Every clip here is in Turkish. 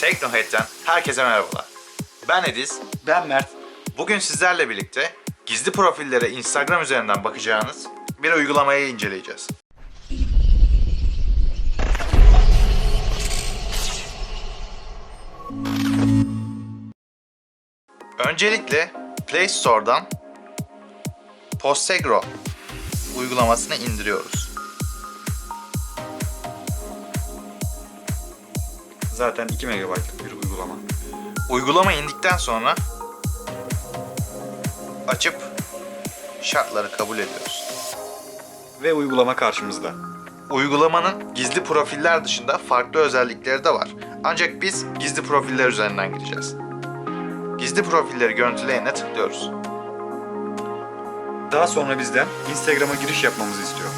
Teknohead'den herkese merhabalar. Ben Ediz. Ben Mert. Bugün sizlerle birlikte gizli profillere Instagram üzerinden bakacağınız bir uygulamayı inceleyeceğiz. Öncelikle Play Store'dan Postegro uygulamasını indiriyoruz. Zaten 2 MB'lık bir uygulama. Uygulama indikten sonra açıp şartları kabul ediyoruz. Ve uygulama karşımızda. Uygulamanın gizli profiller dışında farklı özellikleri de var. Ancak biz gizli profiller üzerinden gideceğiz. Gizli profilleri görüntüleyene tıklıyoruz. Daha sonra bizden Instagram'a giriş yapmamızı istiyor.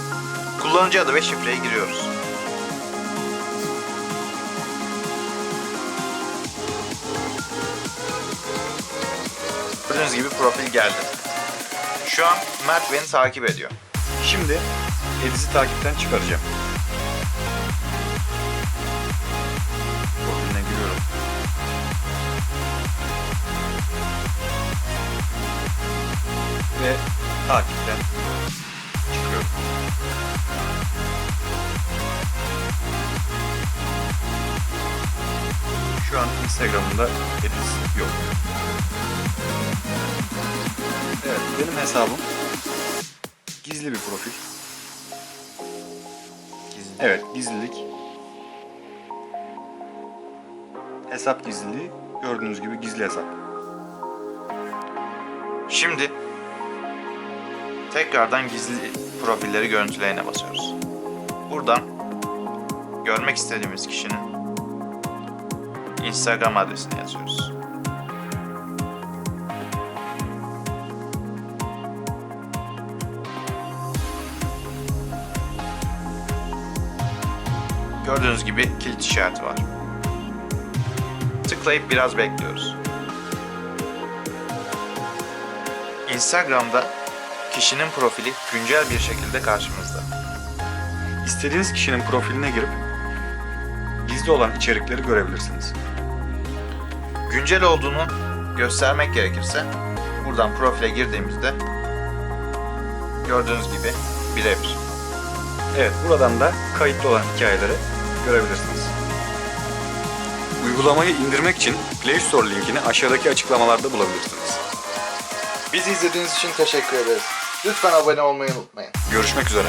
Kullanıcı adı ve şifreyi giriyoruz. Gördüğünüz gibi profil geldi. Şu an Mert beni takip ediyor. Şimdi Ediz'i takipten çıkaracağım. Profiline giriyorum. Ve takipten çıkıyorum. Şu an Instagram'da Ediz yok. Evet, benim hesabım gizli bir profil. Gizli. Evet, gizlilik. Hesap gizliliği. Gördüğünüz gibi gizli hesap. Şimdi tekrardan gizli profilleri görüntüleyene basıyoruz. Buradan görmek istediğimiz kişinin Instagram adresini yazıyoruz. Gördüğünüz gibi kilit işareti var. Tıklayıp biraz bekliyoruz. Instagram'da kişinin profili güncel bir şekilde karşımızda. İstediğiniz kişinin profiline girip gizli olan içerikleri görebilirsiniz. Güncel olduğunu göstermek gerekirse buradan profile girdiğimizde gördüğünüz gibi birebir. Evet, buradan da kayıtlı olan hikayeleri görebilirsiniz. Uygulamayı indirmek için Play Store linkini aşağıdaki açıklamalarda bulabilirsiniz. Bizi izlediğiniz için teşekkür ederiz. Lütfen abone olmayı unutmayın. Görüşmek üzere.